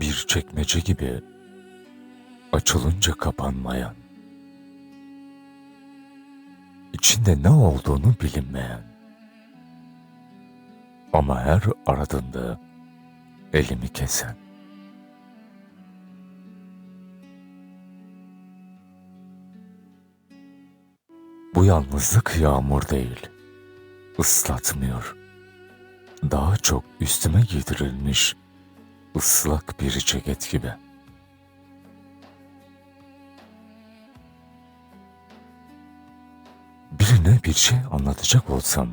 Bir çekmece gibi açılınca kapanmayan, içinde ne olduğunu bilinmeyen ama her aradığında elimi kesen. Bu yalnızlık yağmur değil, ıslatmıyor. Daha çok üstüme giydirilmiş ıslak bir ceket gibi. Birine bir şey anlatacak olsam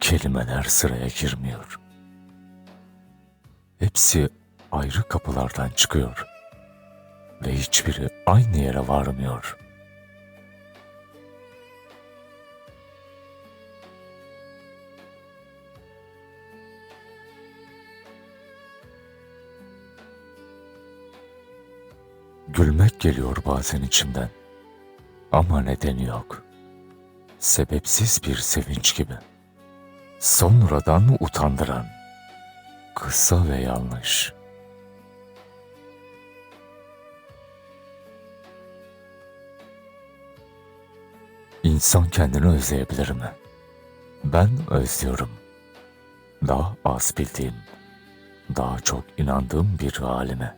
kelimeler sıraya girmiyor. Hepsi ayrı kapılardan çıkıyor ve hiçbiri aynı yere varmıyor. Gülmek geliyor bazen içimden. Ama nedeni yok. Sebepsiz bir sevinç gibi. Sonradan utandıran. Kısa ve yanlış. İnsan kendini özleyebilir mi? Ben özlüyorum. Daha az bildiğim, daha çok inandığım bir halime.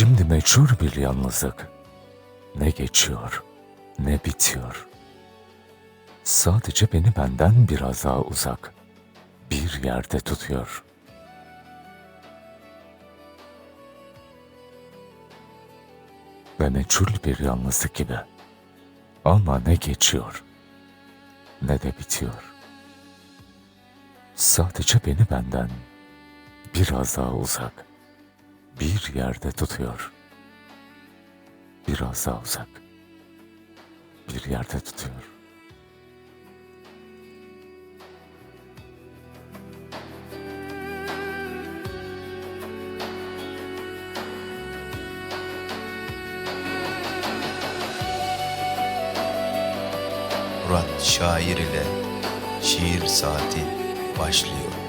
Şimdi meçhul bir yalnızlık. Ne geçiyor, ne bitiyor. Sadece beni benden biraz daha uzak, bir yerde tutuyor. Ve meçhul bir yalnızlık gibi. Ama ne geçiyor, ne de bitiyor. Sadece beni benden biraz daha uzak bir yerde tutuyor. Biraz daha uzak. Bir yerde tutuyor. Murat Şair ile Şiir Saati başlıyor.